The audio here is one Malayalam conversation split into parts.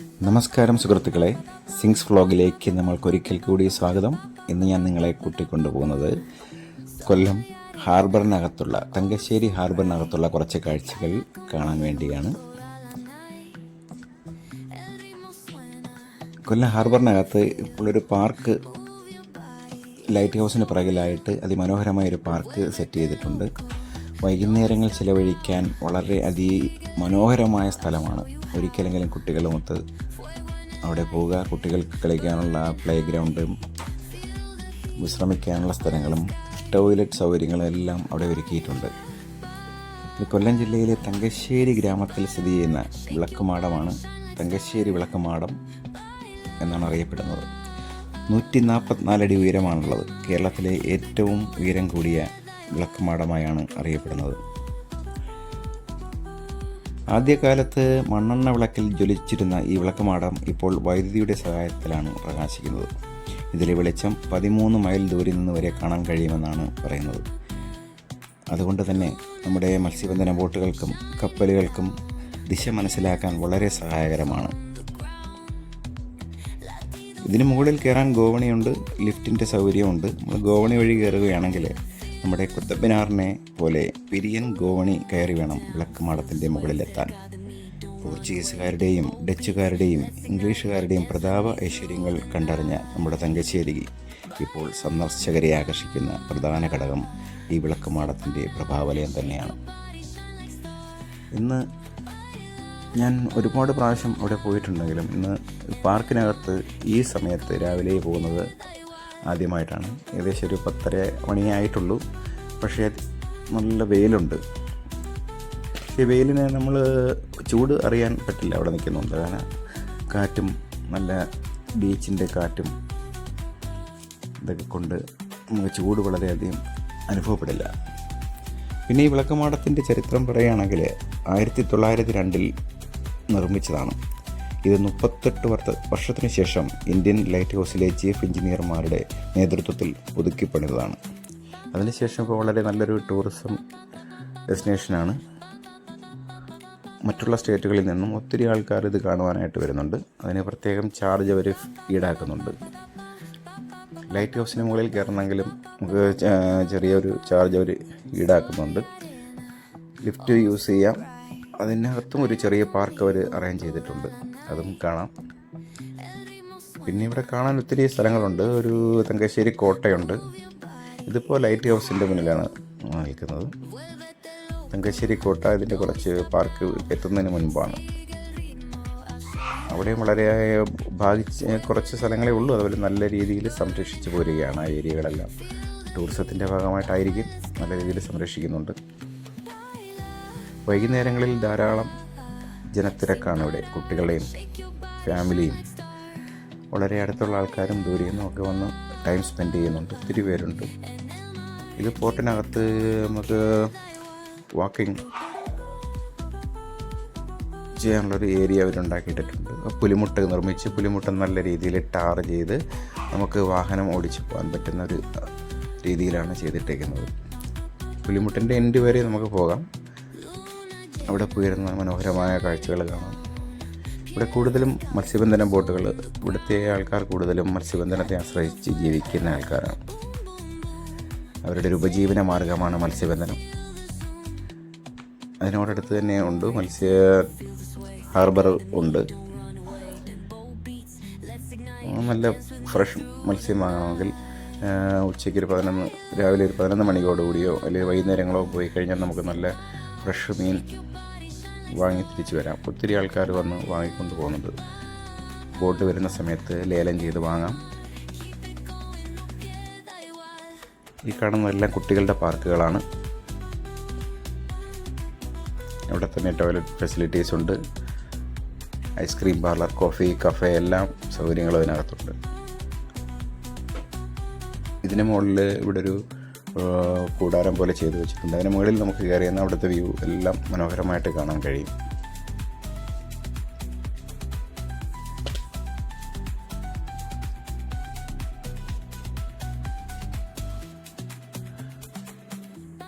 നമസ്കാരം സുഹൃത്തുക്കളെ. സിങ്സ് വ്ളോഗിലേക്ക് നമ്മൾക്കൊരിക്കൽ കൂടി സ്വാഗതം. ഇന്ന് ഞാൻ നിങ്ങളെ കൂട്ടിക്കൊണ്ടുപോകുന്നത് കൊല്ലം ഹാർബറിനകത്തുള്ള തങ്കശ്ശേരി ഹാർബറിനകത്തുള്ള കുറച്ച് കാഴ്ചകൾ കാണാൻ വേണ്ടിയാണ്. കൊല്ലം ഹാർബറിനകത്ത് ഇപ്പോൾ ഒരു പാർക്ക് ലൈറ്റ് ഹൗസിന് പിറകിലായിട്ട് അതിമനോഹരമായ ഒരു പാർക്ക് സെറ്റ് ചെയ്തിട്ടുണ്ട്. വൈകുന്നേരങ്ങൾ ചിലവഴിക്കാൻ വളരെ അതി മനോഹരമായ സ്ഥലമാണ്. ഒരിക്കലെങ്കിലും കുട്ടികളുമൊത്ത് അവിടെ പോവുക കുട്ടികൾക്ക് കളിക്കാനുള്ള പ്ലേ ഗ്രൗണ്ടും വിശ്രമിക്കാനുള്ള സ്ഥലങ്ങളും ടോയ്ലറ്റ് സൗകര്യങ്ങളും എല്ലാം അവിടെ ഒരുക്കിയിട്ടുണ്ട്. കൊല്ലം ജില്ലയിലെ തങ്കശ്ശേരി ഗ്രാമത്തിൽ സ്ഥിതി ചെയ്യുന്ന വിളക്കുമാടമാണ്. തങ്കശ്ശേരി വിളക്കുമാടം എന്നാണ് അറിയപ്പെടുന്നത്. നൂറ്റി നാൽപ്പത്തിനാലടി ഉയരമാണുള്ളത്. കേരളത്തിലെ ഏറ്റവും ഉയരം കൂടിയ വിളക്കുമാടമായാണ് അറിയപ്പെടുന്നത്. ആദ്യകാലത്ത് മണ്ണെണ്ണ വിളക്കിൽ ജ്വലിച്ചിരുന്ന ഈ വിളക്കുമാടം ഇപ്പോൾ വൈദ്യുതിയുടെ സഹായത്തിലാണ് പ്രകാശിക്കുന്നത്. ഇതിലെ വെളിച്ചം പതിമൂന്ന് മൈൽ ദൂരെ നിന്ന് വരെ കാണാൻ കഴിയുമെന്നാണ് പറയുന്നത്. അതുകൊണ്ട് തന്നെ നമ്മുടെ മത്സ്യബന്ധന ബോട്ടുകൾക്കും കപ്പലുകൾക്കും ദിശ മനസ്സിലാക്കാൻ വളരെ സഹായകരമാണ്. ഇതിന് മുകളിൽ കയറാൻ ഗോവണിയുണ്ട് ലിഫ്റ്റിന്റെ സൗകര്യമുണ്ട് നമ്മൾ ഗോവണി വഴി കയറുകയാണെങ്കിൽ നമ്മുടെ കുത്തബ്ബിനാറിനെ പോലെ പിരിയൻ ഗോവണി കയറി വേണം വിളക്കുമാടത്തിന്റെ മുകളിലെത്താൻ. പോർച്ചുഗീസുകാരുടെയും ഡച്ചുകാരുടെയും ഇംഗ്ലീഷുകാരുടെയും പ്രതാപ ഐശ്വര്യങ്ങൾ കണ്ടറിഞ്ഞ നമ്മുടെ തങ്കശ്ശേരി ഇപ്പോൾ സന്ദർശകരെ ആകർഷിക്കുന്ന പ്രധാന ഘടകം ഈ വിളക്കുമാടത്തിന്റെ പ്രഭാവലയം തന്നെയാണ്. ഇന്ന് ഞാൻ ഒരുപാട് പ്രാവശ്യം അവിടെ പോയിട്ടുണ്ടെങ്കിലും ഇന്ന് പാർക്കിനകത്ത് ഈ സമയത്ത് രാവിലെ പോകുന്നത് ആദ്യമായിട്ടാണ്. ഏകദേശം ഒരു പത്തര മണിയായിട്ടുള്ളൂ. പക്ഷേ നല്ല വെയിലുണ്ട്. ഈ വെയിലിനെ നമ്മൾ ചൂട് അറിയാൻ പറ്റില്ല അവിടെ നിൽക്കുന്നുണ്ട്. കാരണം കാറ്റും നല്ല ബീച്ചിന്റെ കാറ്റും ഇതൊക്കെ കൊണ്ട് നമുക്ക് ചൂട് വളരെയധികം അനുഭവപ്പെടില്ല. പിന്നെ ഈ വിളക്കമാടത്തിന്റെ ചരിത്രം പറയുകയാണെങ്കിൽ ആയിരത്തി തൊള്ളായിരത്തി രണ്ടിൽ നിർമ്മിച്ചതാണ്. ഇത് മുപ്പത്തെട്ട് വർഷ വർഷത്തിന് ശേഷം ഇന്ത്യൻ ലൈറ്റ് ഹൗസിലെ ചീഫ് എഞ്ചിനീയർമാരുടെ നേതൃത്വത്തിൽ പുതുക്കിപ്പണിതാണ് അതിനുശേഷം ഇപ്പോൾ വളരെ നല്ലൊരു ടൂറിസം ഡെസ്റ്റിനേഷനാണ് മറ്റുള്ള സ്റ്റേറ്റുകളിൽ നിന്നും ഒത്തിരി ആൾക്കാർ ഇത് കാണുവാനായിട്ട് വരുന്നുണ്ട്. അതിന് പ്രത്യേകം ചാർജ് അവർ ഈടാക്കുന്നുണ്ട്. ലൈറ്റ് ഹൗസിന് മുകളിൽ കയറണമെങ്കിലും നമുക്ക് ചെറിയൊരു ചാർജ് അവർ ഈടാക്കുന്നുണ്ട്. ലിഫ്റ്റ് യൂസ് ചെയ്യാം. അതിനകത്തും ഒരു ചെറിയ പാർക്ക് അവർ അറേഞ്ച് ചെയ്തിട്ടുണ്ട്. അതും കാണാം. പിന്നെ ഇവിടെ കാണാൻ ഒത്തിരി സ്ഥലങ്ങളുണ്ട്. ഒരു തങ്കശ്ശേരി കോട്ടയുണ്ട്. ഇതിപ്പോൾ ലൈറ്റ് ഹൗസിന്റെ മുന്നിലാണ് നിൽക്കുന്നത്. തങ്കശ്ശേരി കോട്ട ഇതിന്റെ കുറച്ച് പാർക്ക് എത്തുന്നതിന് മുൻപാണ്. അവിടെയും വളരെ ഭാഗിച്ച് കുറച്ച് സ്ഥലങ്ങളേ ഉള്ളൂ. അതുപോലെ നല്ല രീതിയിൽ സംരക്ഷിച്ച് പോരുകയാണ് ആ ഏരിയകളെല്ലാം. ടൂറിസത്തിന്റെ ഭാഗമായിട്ടായിരിക്കും നല്ല രീതിയിൽ സംരക്ഷിക്കുന്നുണ്ട്. വൈകുന്നേരങ്ങളിൽ ധാരാളം ജനത്തിരക്കാണ് ഇവിടെ കുട്ടികളുടെയും ഫാമിലിയും. വളരെ അടുത്തുള്ള ആൾക്കാരും ദൂരെ നിന്നും ഒക്കെ വന്ന് ടൈം സ്പെൻഡ് ചെയ്യുന്നുണ്ട്. ഒത്തിരി പേരുണ്ട്. ഇത് പോർട്ടിനകത്ത് നമുക്ക് വാക്കിംഗ് ചെയ്യാനുള്ളൊരു ഏരിയ അവരുണ്ടാക്കിയിട്ടുണ്ട് പുലിമുട്ട് നിർമ്മിച്ച് പുലിമുട്ട് നല്ല രീതിയിൽ ടാർ ചെയ്ത് നമുക്ക് വാഹനം ഓടിച്ചു പോകാൻ പറ്റുന്ന ഒരു രീതിയിലാണ് ചെയ്തിട്ടേക്കുന്നത്. പുലിമുട്ടിന്റെ എൻഡ് വരെ നമുക്ക് പോകാം. അവിടെ പോയിരുന്ന മനോഹരമായ കാഴ്ചകൾ കാണാം. ഇവിടെ കൂടുതലും മത്സ്യബന്ധന ബോട്ടുകൾ ഇവിടുത്തെ ആൾക്കാർ കൂടുതലും മത്സ്യബന്ധനത്തെ ആശ്രയിച്ച് ജീവിക്കുന്ന ആൾക്കാരാണ്. അവരുടെ ഒരു ഉപജീവന മാർഗമാണ് മത്സ്യബന്ധനം. അതിനോടടുത്ത് തന്നെ ഉണ്ട് മത്സ്യ ഹാർബർ ഉണ്ട്. നല്ല ഫ്രഷ് മത്സ്യം വാങ്ങണമെങ്കിൽ ഉച്ചയ്ക്ക് ഒരു പതിനൊന്ന് രാവിലെ ഒരു പതിനൊന്ന് മണിയോടുകൂടിയോ അല്ലെങ്കിൽ വൈകുന്നേരങ്ങളോ പോയി കഴിഞ്ഞാൽ നമുക്ക് നല്ല ഫ്രഷ് മീൻ വാങ്ങി തിരിച്ചു വരാം. ഒത്തിരി ആൾക്കാർ വന്ന് വാങ്ങിക്കൊണ്ട് പോകുന്നുണ്ട്. ബോട്ട് വരുന്ന സമയത്ത് ലേലം ചെയ്ത് വാങ്ങാം. ഈ കാണുന്നതെല്ലാം കുട്ടികളുടെ പാർക്കുകളാണ്. ഇവിടെ തന്നെ ടോയ്ലറ്റ് ഫെസിലിറ്റീസ് ഉണ്ട്. Ice cream parlour coffee cafe എല്ലാം സൗകര്യങ്ങളും അതിനകത്തുണ്ട്. ഇതിന് മുകളിൽ ഇവിടെ ഒരു കൂടാരം പോലെ ചെയ്തു വെച്ചിട്ടുണ്ട്. അതിന് മുകളിൽ നമുക്ക് കയറിയെന്ന് അവിടുത്തെ വ്യൂ എല്ലാം മനോഹരമായിട്ട് കാണാൻ കഴിയും.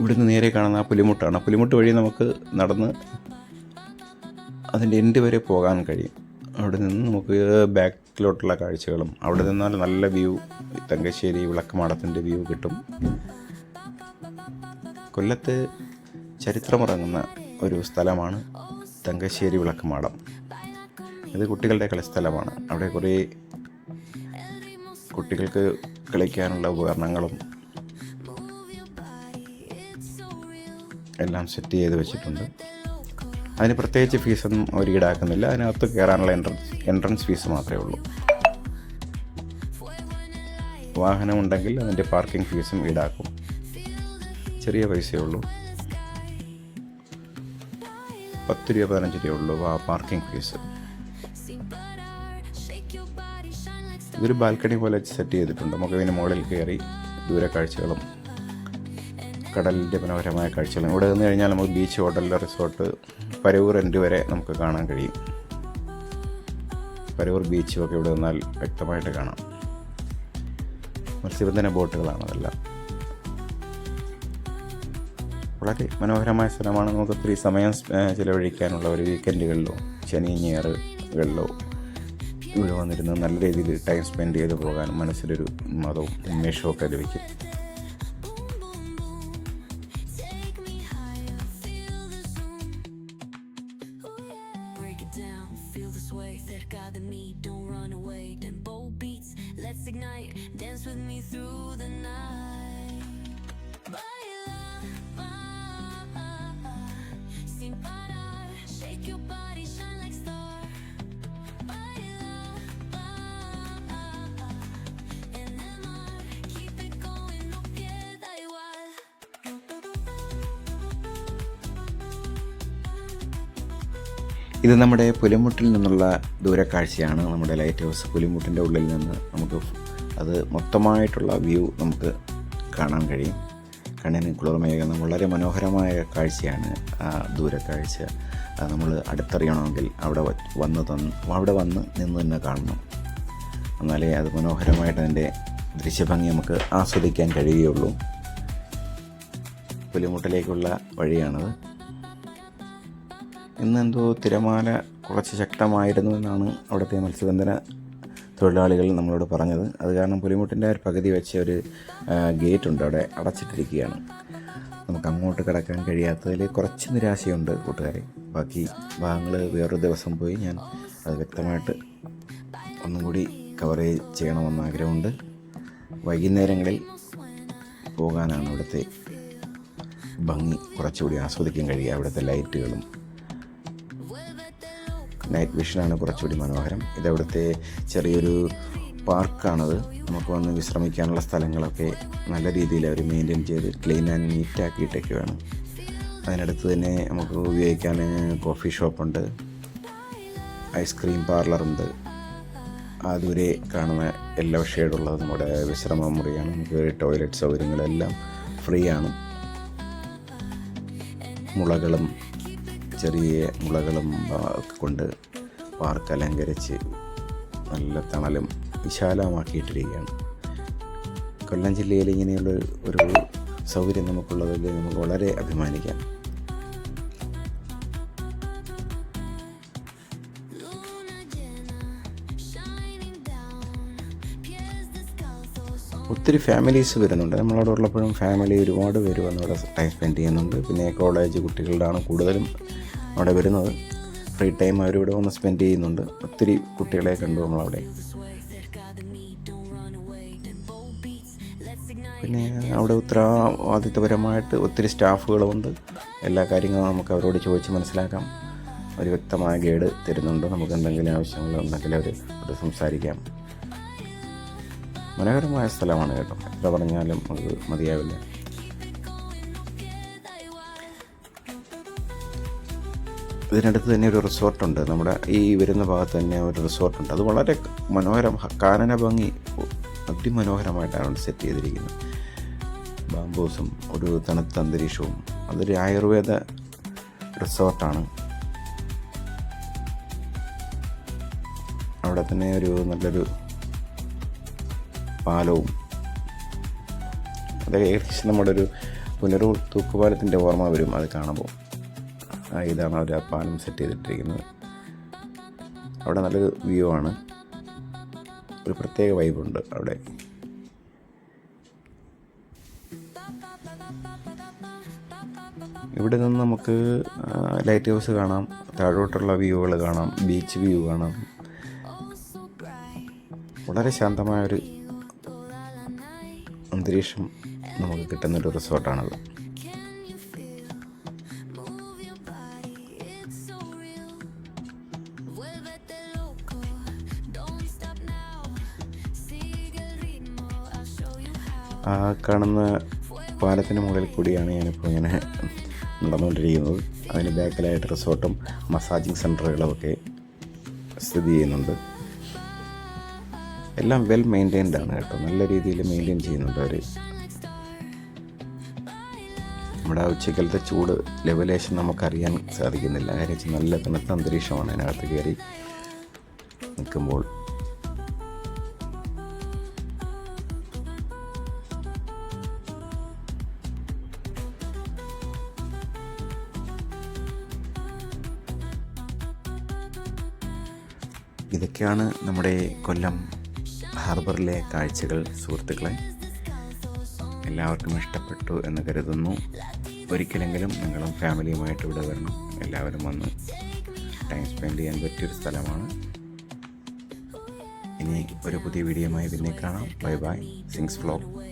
ഇവിടുന്ന് നേരെ കാണുന്ന ആ പുലിമുട്ടാണ്. പുലിമുട്ട് വഴി നമുക്ക് നടന്ന് അതിന്റെ എൻഡ് വരെ പോകാൻ കഴിയും. അവിടെ നിന്ന് നമുക്ക് ബാക്കിലോട്ടുള്ള കാഴ്ചകളും അവിടെ നിന്നാൽ നല്ല വ്യൂ തങ്കശ്ശേരി വിളക്കുമാടത്തിന്റെ വ്യൂ കിട്ടും. കൊല്ലത്ത് ചരിത്രമുറങ്ങുന്ന ഒരു സ്ഥലമാണ് തങ്കശ്ശേരി വിളക്കുമാടം. ഇത് കുട്ടികളുടെ കളിസ്ഥലമാണ്. അവിടെ കുറേ കുട്ടികൾക്ക് കളിക്കാനുള്ള ഉപകരണങ്ങളും എല്ലാം സെറ്റ് ചെയ്ത് വെച്ചിട്ടുണ്ട്. അതിന് പ്രത്യേകിച്ച് ഫീസൊന്നും അവർ ഈടാക്കുന്നില്ല. അതിനകത്ത് കയറാനുള്ള എൻട്രൻസ് എൻട്രൻസ് ഫീസ് മാത്രമേ ഉള്ളൂ. വാഹനമുണ്ടെങ്കിൽ അതിന്റെ പാർക്കിംഗ് ഫീസും ഈടാക്കും. ചെറിയ പൈസയേ ഉള്ളൂ. പത്ത് രൂപ പതിനഞ്ച് രൂപ ഉള്ളൂ ആ പാർക്കിംഗ് ഫീസ് ഇതൊരു ബാൽക്കണി പോലെ സെറ്റ് ചെയ്തിട്ടുണ്ട്. നമുക്ക് ഇതിന് മുകളിൽ കയറി ദൂരക്കാഴ്ചകളും കടലിന്റെ മനോഹരമായ കാഴ്ചകളും. ഇവിടെ നിന്ന് കഴിഞ്ഞാൽ നമുക്ക് ബീച്ച് ഹോട്ടലിൽ റിസോർട്ട് പരവൂർ എൻഡ് വരെ നമുക്ക് കാണാൻ കഴിയും. പരവൂർ ബീച്ചും ഒക്കെ ഇവിടെ നിന്നാൽ വ്യക്തമായിട്ട് കാണാം. മത്സ്യബന്ധന ബോട്ടുകളാണ് അതെല്ലാം. വളരെ മനോഹരമായ സ്ഥലമാണ് നമുക്ക് ഒത്തിരി സമയം ചിലവഴിക്കാനുള്ള ഒരു വീക്കെൻഡുകളിലോ ശനി ഞായറുകളിലോ ഇവിടെ വന്നിരുന്ന് നല്ല രീതിയിൽ ടൈം സ്പെൻഡ് ചെയ്ത് പോകാൻ മനസ്സിലൊരു മതവും ഉന്മേഷവും ഒക്കെ ലഭിക്കും don't run away. Tempo beats, let's ignite, dance with me through the night. ഇത് നമ്മുടെ പുലിമുട്ടിൽ നിന്നുള്ള ദൂരക്കാഴ്ചയാണ്. നമ്മുടെ ലൈറ്റ് ഹൗസ് പുലിമുട്ടിന്റെ ഉള്ളിൽ നിന്ന് നമുക്ക് അത് മൊത്തമായിട്ടുള്ള വ്യൂ നമുക്ക് കാണാൻ കഴിയും. കണ്ണിന് കുളിർമയേകുന്ന വളരെ മനോഹരമായ കാഴ്ചയാണ് ആ ദൂരക്കാഴ്ച. നമ്മൾ അടുത്തറിയണമെങ്കിൽ അവിടെ വന്ന് തന്ന് അവിടെ വന്ന് നിന്ന് തന്നെ കാണണം. എന്നാലേ അത് മനോഹരമായിട്ട് അതിന്റെ ദൃശ്യഭംഗി നമുക്ക് ആസ്വദിക്കാൻ കഴിയുകയുള്ളൂ. പുലിമുട്ടിലേക്കുള്ള വഴിയാണത്. ഇന്നെന്തോ തിരമാല കുറച്ച് ശക്തമായിരുന്നു എന്നാണ് അവിടുത്തെ മത്സ്യബന്ധന തൊഴിലാളികൾ നമ്മളോട് പറഞ്ഞത്. അത് കാരണം പുലിമുട്ടിന്റെ ഒരു പകുതി വെച്ച ഒരു ഗേറ്റ് ഉണ്ട് അവിടെ അടച്ചിട്ടിരിക്കുകയാണ്. നമുക്ക് അങ്ങോട്ട് കിടക്കാൻ കഴിയാത്തതിൽ കുറച്ച് നിരാശയുണ്ട് കൂട്ടുകാരെ. ബാക്കി ഭാഗങ്ങൾ വേറൊരു ദിവസം പോയി ഞാൻ അത് വ്യക്തമായിട്ട് ഒന്നും കൂടി കവർ ചെയ്യണമെന്ന് ആഗ്രഹമുണ്ട്. വൈകുന്നേരങ്ങളിൽ പോകാനാണ് ഇവിടുത്തെ ഭംഗി കുറച്ചുകൂടി ആസ്വദിക്കാൻ കഴിയുക അവിടുത്തെ ലൈറ്റുകളും നൈറ്റ് വിഷനാണ് കുറച്ചുകൂടി മനോഹരം. ഇതവിടുത്തെ ചെറിയൊരു പാർക്കാണത്. നമുക്ക് വന്ന് വിശ്രമിക്കാനുള്ള സ്ഥലങ്ങളൊക്കെ നല്ല രീതിയിൽ അവർ മെയിന്റെയിൻ ചെയ്ത് ക്ലീൻ ആൻഡ് നീറ്റ് ആക്കിയിട്ടൊക്കെയാണ് അതിനടുത്ത് തന്നെ നമുക്ക് ഉപയോഗിക്കാൻ കോഫി ഷോപ്പുണ്ട് ഐസ്ക്രീം പാർലറുണ്ട് ദൂരെ കാണുന്ന എല്ലാ ഷെയ്ഡുള്ളത് നമ്മുടെ വിശ്രമ മുറിയാണ്. നമുക്ക് ടോയ്ലറ്റ് സൗകര്യങ്ങളെല്ലാം ഫ്രീ ആണ്. മുളകളും ചെറിയ മുളകളും ഒക്കെ കൊണ്ട് പാർക്ക് അലങ്കരിച്ച് നല്ല തണലും വിശാലമാക്കിയിട്ടിരിക്കുകയാണ്. കൊല്ലം ജില്ലയിൽ ഇങ്ങനെയുള്ള ഒരു സൗകര്യം നമുക്കുള്ളതിൽ നമുക്ക് വളരെ അഭിമാനിക്കാം. ഒത്തിരി ഫാമിലീസ് വരുന്നുണ്ട്. നമ്മളവിടെ ഉള്ളപ്പോഴും ഫാമിലി ഒരുപാട് പേര് വന്ന് ടൈം സ്പെൻഡ് ചെയ്യുന്നുണ്ട്. പിന്നെ കോളേജ് കുട്ടികളുടെ ആണ് കൂടുതലും അവിടെ വരുന്നത്. ഫ്രീ ടൈം അവരിവിടെ വന്ന് സ്പെൻഡ് ചെയ്യുന്നുണ്ട്. ഒത്തിരി കുട്ടികളെ കണ്ടു നമ്മളവിടെ. പിന്നെ അവിടെ ഉത്തരവാദിത്വപരമായിട്ട് ഒത്തിരി സ്റ്റാഫുകളുമുണ്ട്. എല്ലാ കാര്യങ്ങളും നമുക്ക് അവരോട് ചോദിച്ച് മനസ്സിലാക്കാം. ഒരു വ്യക്തമായ ഗൈഡ് തരുന്നുണ്ട്. നമുക്ക് എന്തെങ്കിലും ആവശ്യങ്ങളുണ്ടെങ്കിൽ അവർ അത് സംസാരിക്കാം. മനോഹരമായ സ്ഥലമാണ് കേട്ടോ. എത്ര പറഞ്ഞാലും അത് മതിയാവില്ല. ഇതിനടുത്ത് തന്നെ ഒരു റിസോർട്ടുണ്ട് നമ്മുടെ ഈ വരുന്ന ഭാഗത്ത് തന്നെ ഒരു റിസോർട്ടുണ്ട് അത് വളരെ മനോഹരം കാനന ഭംഗി അതിമനോഹരമായിട്ടാണ് സെറ്റ് ചെയ്തിരിക്കുന്നത്. ബാംബൂസും ഒരു തണുത്ത അന്തരീക്ഷവും. അതൊരു ആയുർവേദ റിസോർട്ടാണ് അവിടെ തന്നെ ഒരു നല്ലൊരു പാലവും അത് ഏകദേശം നമ്മുടെ ഒരു പുനരൂർ തൂക്കുപാലത്തിന്റെ ഓർമ്മ വരും അത് കാണുമ്പോൾ. ഇതാണ് അവർ ആ പാലം സെറ്റ് ചെയ്തിട്ടിരിക്കുന്നത്. അവിടെ നല്ലൊരു വ്യൂ ആണ്. ഒരു പ്രത്യേക വൈബുണ്ട് അവിടെ. ഇവിടെ നിന്ന് നമുക്ക് ലൈറ്റ് ഹൗസ് കാണാം. താഴോട്ടുള്ള വ്യൂകൾ കാണാം. ബീച്ച് വ്യൂ കാണാം. വളരെ ശാന്തമായൊരു അന്തരീക്ഷം നമുക്ക് കിട്ടുന്നൊരു റിസോർട്ടാണത് ആ കാണുന്ന പാലത്തിന് മുകളിൽ കൂടിയാണ് ഞാനിപ്പോൾ ഇങ്ങനെ നടന്നുകൊണ്ടിരിക്കുന്നത്. അതിന് ബാക്കിലായിട്ട് റിസോർട്ടും മസാജിങ് സെന്ററുകളും ഒക്കെ സ്ഥിതി ചെയ്യുന്നുണ്ട്. എല്ലാം വെൽ മെയിന്റൈൻഡ് ആണ് കേട്ടോ. നല്ല രീതിയിൽ മെയിന്റെയിൻ ചെയ്യുന്നുണ്ട് അവർ നമ്മുടെ ഉച്ചക്കലത്തെ ചൂട് ലെവലേഷൻ നമുക്കറിയാൻ സാധിക്കുന്നില്ല. കാര്യം നല്ല തണുത്ത അന്തരീക്ഷമാണ് അതിനകത്ത് കയറി നിൽക്കുമ്പോൾ. ഇതൊക്കെയാണ് നമ്മുടെ കൊല്ലം ഹാർബറിലെ കാഴ്ചകൾ സുഹൃത്തുക്കളെ. എല്ലാവർക്കും ഇഷ്ടപ്പെട്ടു എന്ന് കരുതുന്നു. ഒരിക്കലെങ്കിലും നിങ്ങളും ഫാമിലിയുമായിട്ട് ഇവിടെ വരണം. എല്ലാവരും വന്ന് ടൈം സ്പെൻഡ് ചെയ്യാൻ പറ്റിയൊരു സ്ഥലമാണ്. ഇനി ഒരു പുതിയ വീഡിയോയുമായി പിന്നെ കാണാം. Bye bye. സിങ്സ് ഫ്ലോഗ്